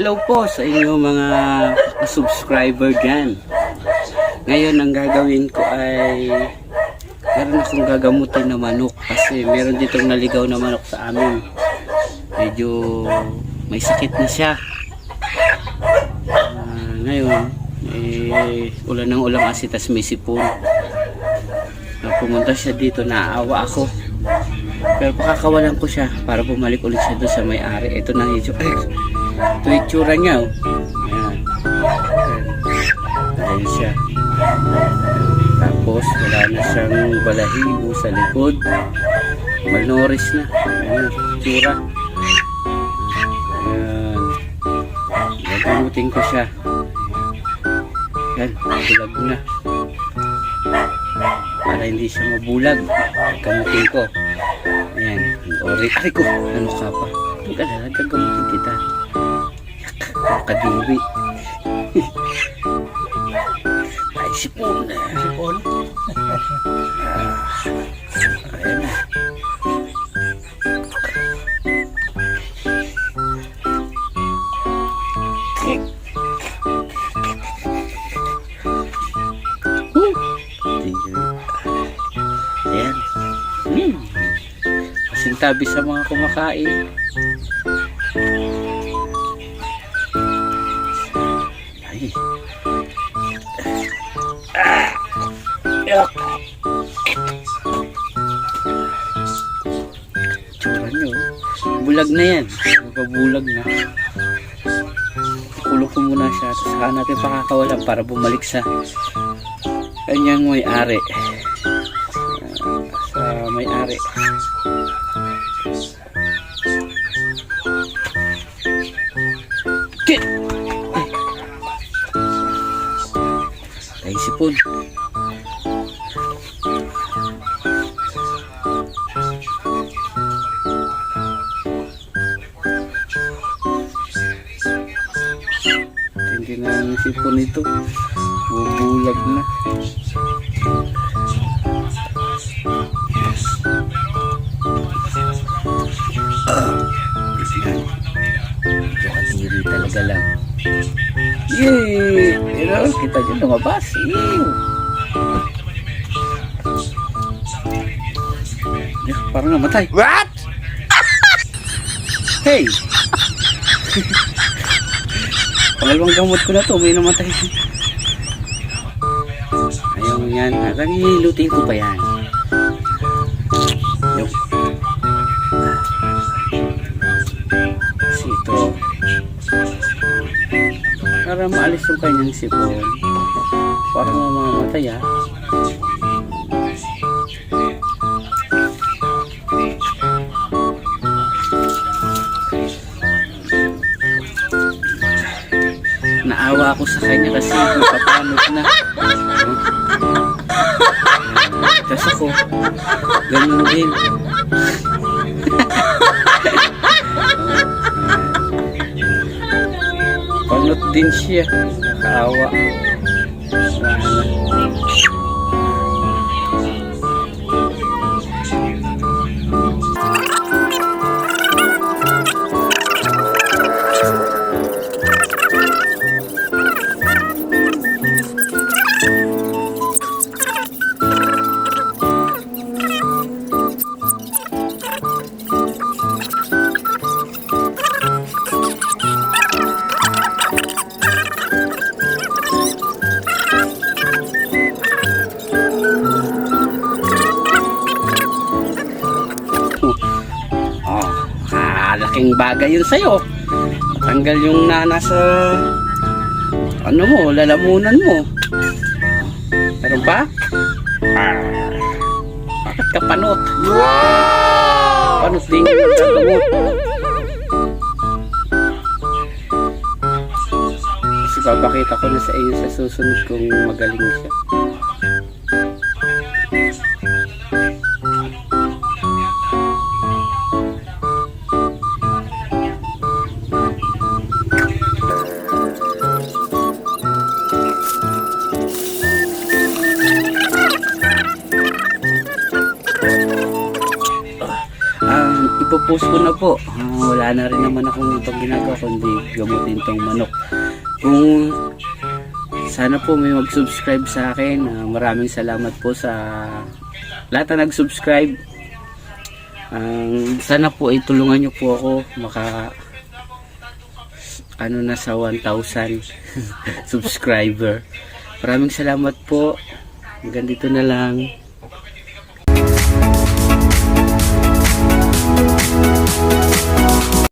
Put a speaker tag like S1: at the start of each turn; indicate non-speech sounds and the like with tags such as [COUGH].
S1: Hello po sa inyo mga subscriber dyan. Ngayon ang gagawin ko ay meron akong gagamutin na manok kasi meron ditong naligaw na manok sa amin. Medyo may sakit na siya. Ah, ngayon, eh, ulan ng ulang kasi tas may sipon. Na pumunta siya dito, naawa ako. Pero pakakawalan ko siya para bumalik ulit siya doon sa may-ari. Ito na itsura. [LAUGHS] Ito yung itsura niya. Oh. Ayan. Ayan. Siya. Tapos wala na siyang balahibo sa likod. Malnourished na. Ayan. Itsura. Ayan. Gagamutin ko siya. Ayan. Bulag na. Para hindi siya mabulag. Gamutin ko. Ayan. Ori. Ay ko. Ano ka pa? Huwag na. Gagamutin kita. Kadiri. Ay, sipon na.
S2: Sipon.
S1: Ayan na. Ayan. Hmm. Kasing tabi sa mga kumakain. Tsura nyo. Bulag na yan. Mapabulag na. Kulo ko muna siya. Tapos natin pakakawalan para bumalik sa kanyang may-ari. Ah, sa may-ari. Sipon. Hindi na yung sipon nito. Bubulag na. Medyo kadiri talaga lang. Yay! Pero kita dyan lumabas. Ew! Yeah, parang namatay.
S2: What? [LAUGHS]
S1: Hey! Pangalawang gamot ko na to, may namatay. Mo yan. Parang hilutin ko pa yan. Para maalis yung kanyang sipon. Para mamamatay ah. Naawa ako sa kanya kasi napapanot na. Tapos ako, ganun din. Panot din siya. Nakaawa. Wala laking bagay yun sa'yo. Tanggal yung nana sa ano mo, lalamunan mo. Meron pa? Ah, bakit ka panot?
S2: Wow!
S1: Panot din yung. Kasi papakita ko na sa iyo sa susunod kung magaling siya. Natapos ko na po. Ah, wala na rin naman akong ibang ginagawa kundi gamutin tong manok. Kung sana po may mag-subscribe sa akin. Ah, maraming salamat po sa lahat na nag-subscribe. Ang sana po ay tulungan niyo po ako maka ano na sa 1,000 [LAUGHS] subscriber. Maraming salamat po. Hanggang dito na lang.